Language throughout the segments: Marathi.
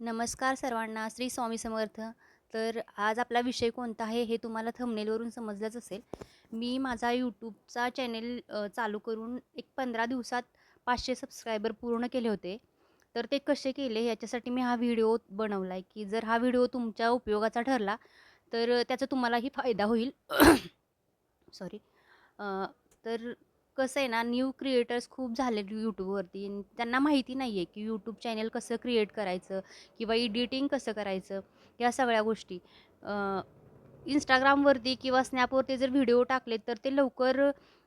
नमस्कार सर्वांना श्री स्वामी समर्थ. तर आज आपला विषय कोणता आहे हे तुम्हाला थंबनेलवरून समजलंच असेल. मी माझा यूट्यूबचा चॅनेल चालू करून एक पंधरा दिवसात पाचशे सबस्क्रायबर पूर्ण केले होते. तर ते कसे केले याच्यासाठी मी हा व्हिडिओ बनवला आहे की जर हा व्हिडिओ तुमच्या उपयोगाचा ठरला तर त्याचा तुम्हालाही फायदा होईल. सॉरी तर कसं आहे ना न्यू क्रिएटर्स खूप झाले यूट्यूबवरती आणि त्यांना माहिती नाही आहे की यूट्यूब चॅनल कसं क्रिएट करायचं किंवा एडिटिंग कसं करायचं या सगळ्या गोष्टी. इंस्टाग्रामवरती किंवा स्नॅपवरती जर व्हिडिओ टाकले तर ते लवकर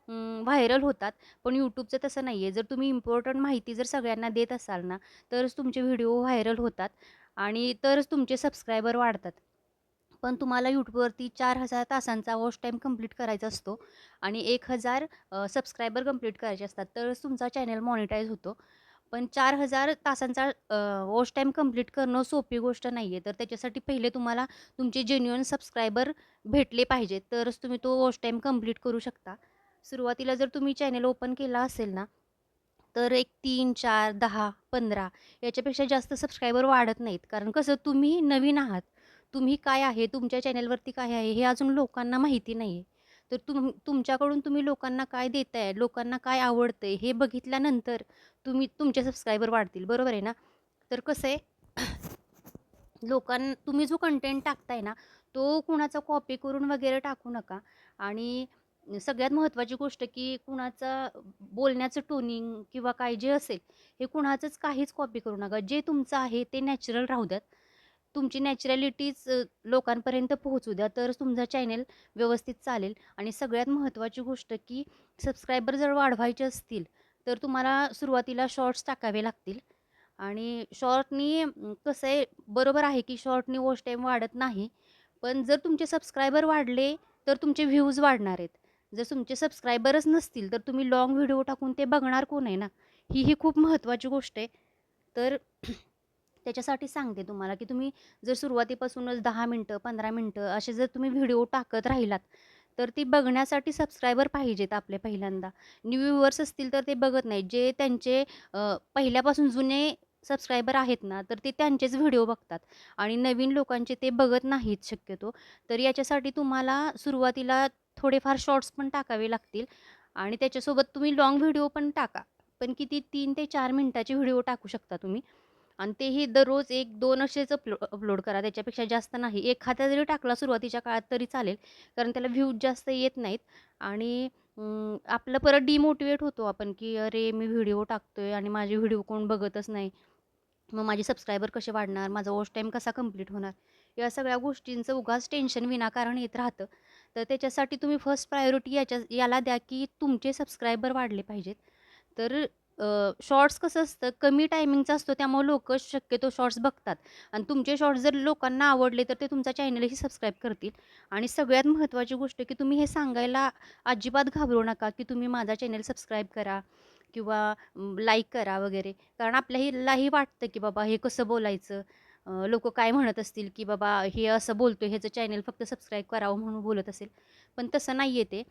व्हायरल होतात. पण यूट्यूबचं तसं नाही आहे जर तुम्ही इम्पॉर्टंट माहिती जर सगळ्यांना देत असाल ना तरच तुमचे व्हिडिओ व्हायरल होतात आणि तरच तुमचे सबस्क्रायबर वाढतात. पण तुम्हाला यूट्यूबवरती चार हजार तासांचा वॉच टाईम कंप्लीट करायचा असतो आणि एक हजार सबस्क्रायबर कंप्लीट करायचे असतात. तरच तुमचा चॅनल मॉनिटाईज होतो. पण चार हजार तासांचा वॉच टाईम कंप्लीट करणं सोपी गोष्ट नाही आहे तर त्याच्यासाठी पहिले तुम्हाला तुमचे जेन्युअन सबस्क्रायबर भेटले पाहिजेत. तरच तुम्ही तो वॉच टाईम कंप्लीट करू शकता. सुरुवातीला जर तुम्ही चॅनल ओपन केला असेल ना तर एक तीन चार दहा पंधरा याच्यापेक्षा जास्त सबस्क्रायबर वाढत नाहीत. कारण कसं तुम्ही नवीन आहात. तुम्ही काय आहे? तुमच्या चॅनलवरती काय आहे? हे अजून लोकांना माहिती नाही आहे तर तुम तुमच्याकडून तुम्ही लोकांना काय देताय? लोकांना काय आवडतं आहे हे बघितल्यानंतर तुम्ही तुमचे सबस्क्रायबर वाढतील. बरोबर आहे ना? तर कसं आहे? लोकां तुम्ही जो कंटेंट टाकताय ना तो कुणाचा कॉपी करून वगैरे टाकू नका. आणि सगळ्यात महत्त्वाची गोष्ट की कुणाचा बोलण्याचं टोनिंग किंवा काय जे असेल हे कुणाचंच काहीच कॉपी करू नका. जे तुमचं आहे ते नॅचरल राहू द्यात. तुमची नॅचरॅलिटीज लोकांपर्यंत पोहोचू द्या तरच तुमचा चॅनेल व्यवस्थित चालेल. आणि सगळ्यात महत्त्वाची गोष्ट की सबस्क्रायबर जर वाढवायचे असतील तर तुम्हाला सुरुवातीला शॉर्ट्स टाकावे लागतील. आणि शॉर्टनी कसं आहे बरोबर आहे की शॉर्टनी वॉच टाईम वाढत नाही पण जर तुमचे सबस्क्रायबर वाढले तर तुमचे व्ह्यूज वाढणार आहेत. जर तुमचे सबस्क्रायबरच नसतील तर तुम्ही लाँग व्हिडिओ टाकून ते बघणार कोण आहे ना? ही ही खूप महत्त्वाची गोष्ट आहे. तर त्याच्यासाठी सांगते तुम्हाला की तुम्ही जर सुरुवातीपासूनच दहा मिनटं पंधरा मिनटं असे जर तुम्ही व्हिडिओ टाकत राहिलात तर ती बघण्यासाठी सबस्क्रायबर पाहिजेत आपले पहिल्यांदा. न्यू व्ह्युअर्स असतील तर ते बघत नाहीत. जे त्यांचे पहिल्यापासून जुने सबस्क्रायबर आहेत ना तर ते त्यांचेच व्हिडिओ बघतात. आणि नवीन लोकांचे ते बघत नाहीत शक्यतो. तर याच्यासाठी तुम्हाला सुरुवातीला थोडेफार शॉर्ट्स पण टाकावे लागतील. आणि त्याच्यासोबत तुम्ही लाँग व्हिडिओ पण टाका. पण किती तीन ते चार मिनटाचे व्हिडिओ टाकू शकता तुम्ही. आणि तेही दररोज एक दोन असेच अपलो अपलोड करा. त्याच्यापेक्षा जास्त नाही. एखादा जरी टाकला सुरुवातीच्या काळात तरी चालेल कारण त्याला व्ह्यूज जास्त येत नाहीत. आणि आपलं परत डिमोटिवेट होतो आपण की अरे मी व्हिडिओ टाकतोय आणि माझे व्हिडिओ कोण बघतच नाही. मग माझे सबस्क्रायबर कसे वाढणार? माझा वॉच टाईम कसा कंप्लीट होणार? या सगळ्या गोष्टींचं उगाच टेन्शन विनाकारण येत राहतं. तर त्याच्यासाठी तुम्ही फर्स्ट प्रायोरिटी याच्या याला द्या की तुमचे सबस्क्रायबर वाढले पाहिजेत. तर शॉर्ट्स कसं असतं? कमी टायमिंगचा असतो त्यामुळे लोक शक्यतो शॉर्ट्स बघतात. आणि तुमचे शॉर्ट्स जर लोकांना आवडले तर ते तुमचा चॅनलही सबस्क्राईब करतील. आणि सगळ्यात महत्त्वाची गोष्ट की तुम्ही हे सांगायला अजिबात घाबरू नका की तुम्ही माझा चॅनल सबस्क्राईब करा किंवा लाईक करा वगैरे. कारण आपल्यालाही वाटतं की बाबा हे कसं बोलायचं? लोक काय म्हणत असतील की बाबा हे असं बोलतो ह्याचं चॅनल फक्त सबस्क्राईब करावं म्हणून बोलत असेल. पण तसं नाही आहे ते.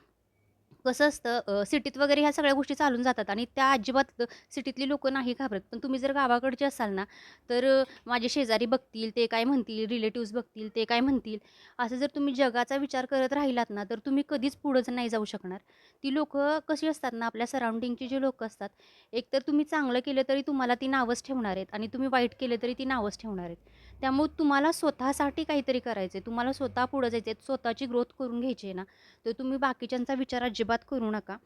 कसं असतं सिटीत वगैरे ह्या सगळ्या गोष्टी चालून जातात आणि त्या अजिबात सिटीतली लोकं नाही घाबरत. पण तुम्ही जर गावाकडचे असाल ना तर माझे शेजारी बघतील ते काय म्हणतील रिलेटिव्ज बघतील ते काय म्हणतील. असं जर तुम्ही जगाचा विचार करत राहिलात ना तर तुम्ही कधीच पुढंच नाही जाऊ शकणार. ती लोकं कशी असतात ना आपल्या सराउंडिंगची जी लोकं असतात एकतर तुम्ही चांगलं केलं तरी तुम्हाला ती नावच ठेवणार आहेत आणि तुम्ही वाईट केलं तरी ती नावच ठेवणार आहेत. त्यामुळे तुम्हाला स्वतःसाठी काहीतरी करायचं आहे तुम्हाला स्वतः पुढं जायचं आहे स्वतःची ग्रोथ करून घ्यायची आहे ना. तर तुम्ही बाकीच्यांचा विचार अजिबात करू नका.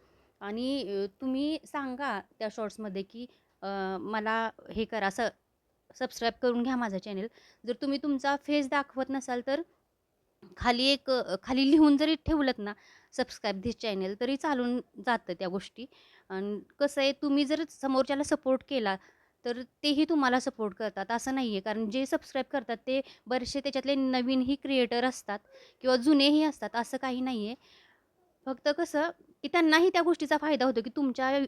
आणि तुम्ही सांगा त्या शॉर्ट्समध्ये की मला हे करा. स सबस्क्राईब करून घ्या माझा चॅनल जर तुम्ही तुमचा फेस दाखवत नसाल तर खाली एक खाली लिहून जरी ठेवलं ना सबस्क्राईब धिस चॅनल तरी चालून जातं त्या गोष्टी. आणि कसं आहे तुम्ही जर समोरच्याला सपोर्ट केला तर तेही तुम्हाला सपोर्ट करतात असं नाही आहे कारण जे सबस्क्राईब करतात ते बरेचसे त्याच्यातले नवीनही क्रिएटर असतात किंवा जुनेही असतात असं काही नाही आहे फक्त कसं की त्यांनाही त्या गोष्टीचा फायदा होतो की तुमच्या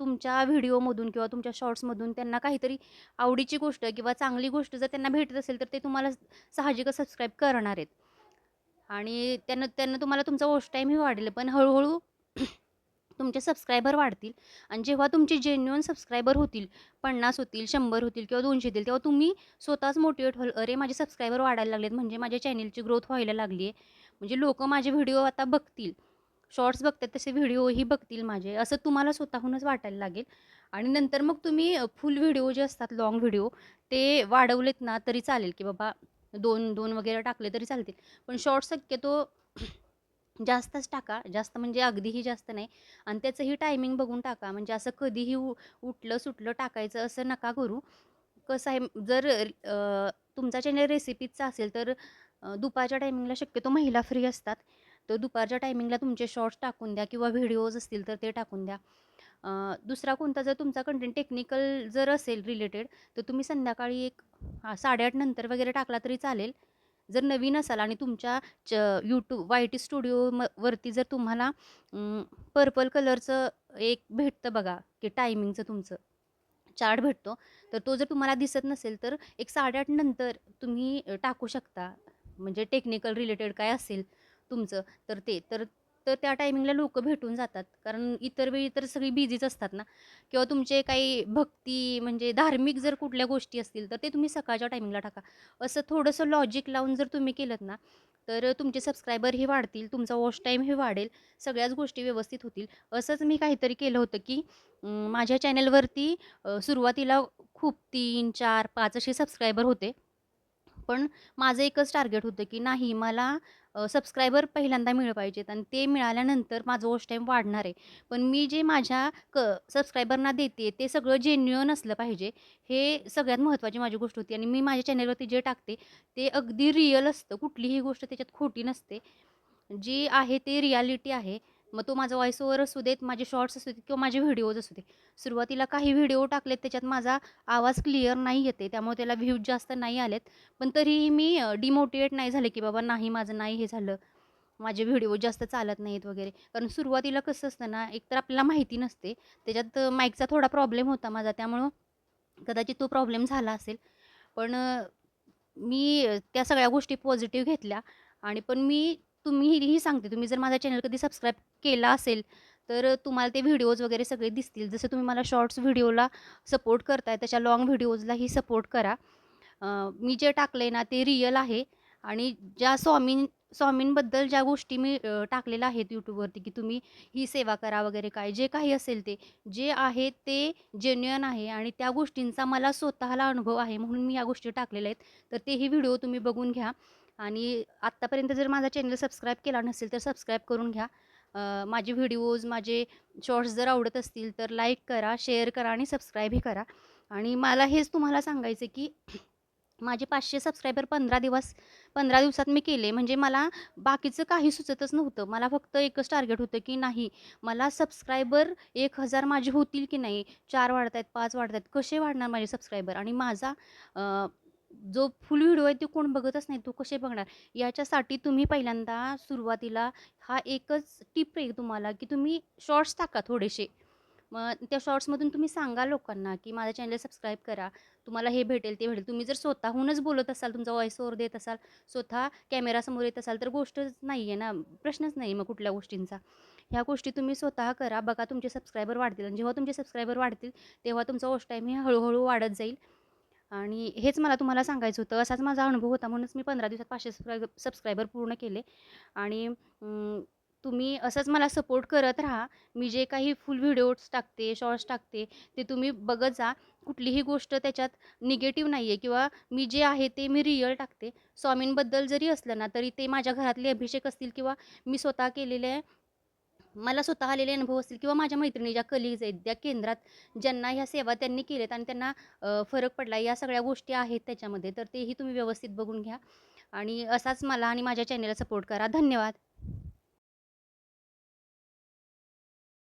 तुमच्या व्हिडिओमधून किंवा तुमच्या शॉर्ट्समधून त्यांना काहीतरी आवडीची गोष्ट किंवा चांगली गोष्ट जर त्यांना भेटत असेल तर ते तुम्हाला साहजिकच सबस्क्राईब करणार आहेत. आणि त्यांना त्यांना तुम्हाला तुमचा वॉच टाईमही वाढेल पण हळूहळू तुमचे सबस्क्रायबर वाढतील आणि जेव्हा तुमचे जेन्युअन सबस्क्रायबर होतील पन्नास होतील शंभर होतील किंवा दोनशे होतील तेव्हा तुम्ही स्वतःच मोटिवेट व्हाल अरे माझे सबस्क्रायबर वाढायला लागलेत म्हणजे माझ्या चॅनलची ग्रोथ व्हायला लागली आहे म्हणजे लोक माझे व्हिडिओ आता बघतील शॉर्ट्स बघतात तसे व्हिडिओही बघतील माझे असं तुम्हाला स्वतःहूनच वाटायला लागेल. आणि नंतर मग तुम्ही फुल व्हिडिओ जे असतात लाँग व्हिडिओ ते वाढवलेत ना तरी चालेल की बाबा दोन दोन वगैरे टाकले तरी चालतील. पण शॉर्ट्स शक्यतो जास्तच टाका. जास्त म्हणजे अगदीही जास्त नाही. आणि त्याचंही टायमिंग बघून टाका. म्हणजे असं कधीही उ उठलं सुटलं टाकायचं असं नका करू. कसं आहे जर तुमचा चॅनल रेसिपीजचा असेल तर दुपारच्या टायमिंगला शक्यतो महिला फ्री असतात. तर दुपारच्या टायमिंगला तुमचे शॉर्ट्स टाकून द्या किंवा व्हिडिओज असतील तर ते टाकून द्या. दुसरा कोणता जर तुमचा कंटेंट टेक्निकल जर असेल रिलेटेड तर तुम्ही संध्याकाळी एक साडेआठ नंतर वगैरे टाकला तरी चालेल. जर नवीन असाल आणि तुमच्या च यूट्यूब वाय टी स्टुडिओ म वरती जर तुम्हाला पर्पल कलरचं एक भेटतं बघा की टायमिंगचं तुमचं. चार्ट भेटतो. तर तो जर तुम्हाला दिसत नसेल तर एक साडेआठ नंतर तुम्ही टाकू शकता. म्हणजे टेक्निकल रिलेटेड काय असेल तुमचं तर ते. तर तर त्या टायमिंगला लोक भेटून जातात. कारण इतर वेळी तर सगळी बिझीच असतात ना. किंवा तुमचे काही भक्ती म्हणजे धार्मिक जर कुठल्या गोष्टी असतील तर ते तुम्ही सकाळच्या टायमिंगला टाका. असं थोडंसं लॉजिक लावून जर तुम्ही केलं ना तर तुमचे सबस्क्रायबरही वाढतील तुमचा वॉच टाईमही वाढेल सगळ्याच गोष्टी व्यवस्थित होतील. असंच मी काहीतरी केलं होतं की माझ्या चॅनलवरती सुरुवातीला खूप तीन चार पाच असे सबस्क्रायबर होते. पण माझं एकच टार्गेट होतं की नाही मला सबस्क्रायबर पहिल्यांदा मिळं पाहिजेत आणि ते मिळाल्यानंतर माझं वॉच टाईम वाढणार आहे. पण मी जे माझ्या क सबस्क्रायबरना देते ते सगळं जेन्युअन असलं पाहिजे हे सगळ्यात महत्त्वाची माझी गोष्ट होती आणि मी माझ्या चॅनलवरती जे टाकते ते अगदी रिअल असतं. कुठलीही गोष्ट त्याच्यात खोटी नसते. जी आहे ते रियालिटी आहे. मग तो माझा व्हॉइस ओव्हर असू देत माझे शॉर्ट्स असू देत किंवा माझे व्हिडिओज असू दे सुरुवातीला काही व्हिडिओ टाकलेत त्याच्यात माझा आवाज क्लिअर नाही येते त्यामुळे त्याला व्ह्यूज जास्त नाही आलेत. पण तरीही मी डिमोटिवेट नाही झाले की बाबा नाही माझं नाही हे झालं. माझे व्हिडिओ जास्त चालत नाहीत वगैरे. कारण सुरुवातीला कसं असतं ना एकतर आपल्याला माहिती नसते. त्याच्यात माईकचा थोडा प्रॉब्लेम होता माझा त्यामुळं कदाचित तो प्रॉब्लेम झाला असेल. पण मी त्या सगळ्या गोष्टी पॉझिटिव्ह घेतल्या. आणि पण मी तुम्हीही सांगते. तुम्ही जर माझा चॅनल कधी सबस्क्राईब केला असेल तर तुम्हाला ते व्हिडिओज वगैरे सगळे दिसतील. जसं तुम्ही मला शॉर्ट्स व्हिडिओला सपोर्ट करताय तशा लाँग व्हिडिओजलाही सपोर्ट करा. मी जे टाकले ना ते रियल आहे. आणि ज्या स्वामीं स्वामींबद्दल ज्या गोष्टी मी टाकलेल्या आहेत यूट्यूबवरती की तुम्ही ही सेवा करा वगैरे काय जे काही असेल ते जे आहे ते जेन्युअन आहे आणि त्या गोष्टींचा मला स्वतःला अनुभव आहे म्हणून मी या गोष्टी टाकलेल्या आहेत. तर तेही व्हिडिओ तुम्ही बघून घ्या. आणि आत्तापर्यंत जर माझा चॅनल सबस्क्राईब केला नसेल तर सबस्क्राईब करून घ्या. माझे व्हिडिओज माझे शॉर्ट्स जर आवडत असतील तर लाईक करा शेअर करा आणि सबस्क्राईबही करा. आणि मला हेच तुम्हाला सांगायचं की माझे पाचशे सबस्क्रायबर पंधरा दिवस पंधरा दिवसात मी केले. म्हणजे मला बाकीचं काही सुचतच नव्हतं. मला फक्त एकच टार्गेट होतं की नाही मला सबस्क्रायबर एक हजार माझे होतील की नाही? चार वाढत आहेत पाच वाढत आहेत कसे वाढणार माझे सबस्क्रायबर आणि माझा जो फुल व्हिडिओ आहे ते कोण बघतच नाही तो कसे बघणार? याच्यासाठी तुम्ही पहिल्यांदा सुरुवातीला हा एकच टिप आहे तुम्हाला की तुम्ही शॉर्ट्स टाका थोडेसे. मग त्या शॉर्ट्समधून तुम्ही सांगा लोकांना की माझ्या चॅनल सबस्क्राईब करा तुम्हाला हे भेटेल ते भेटेल. तुम्ही जर स्वतःहूनच बोलत असाल तुमचा व्हॉइस ओवर देत असाल स्वतः कॅमेरासमोर येत असाल तर गोष्टच नाही आहे ना प्रश्नच नाही मग कुठल्या गोष्टींचा. ह्या गोष्टी तुम्ही स्वतः करा बघा तुमचे सबस्क्रायबर वाढतील. आणि जेव्हा तुमचे सबस्क्रायबर वाढतील तेव्हा तुमचा वॉच टाईम हे हळूहळू वाढत जाईल. आणि हेच मला तुम्हाला सांगायचं होतं. असाच माझा अनुभव होता. म्हणूनच मी पंधरा दिवसात पाचशे सबस्क्रायब सबस्क्रायबर पूर्ण केले. आणि तुम्ही असंच मला सपोर्ट करत राहा. मी जे काही फुल व्हिडिओज टाकते शॉर्ट्स टाकते ते तुम्ही बघत जा. कुठलीही गोष्ट त्याच्यात निगेटिव्ह नाही आहे किंवा मी जे आहे ते मी रिअल टाकते. स्वामींबद्दल जरी असलं ना तरी ते माझ्या घरातले अभिषेक असतील किंवा मी स्वतः केलेले मला स्वतः आलेले अनुभव असतील किंवा माझ्या मैत्रिणी ज्या कलिग्ज आहेत त्या केंद्रात ज्यांना ह्या सेवा त्यांनी केल्यात आणि त्यांना फरक पडला या सगळ्या गोष्टी आहेत त्याच्यामध्ये तर तेही तुम्ही व्यवस्थित बघून घ्या. आणि असाच मला आणि माझ्या चॅनेलला सपोर्ट करा. धन्यवाद.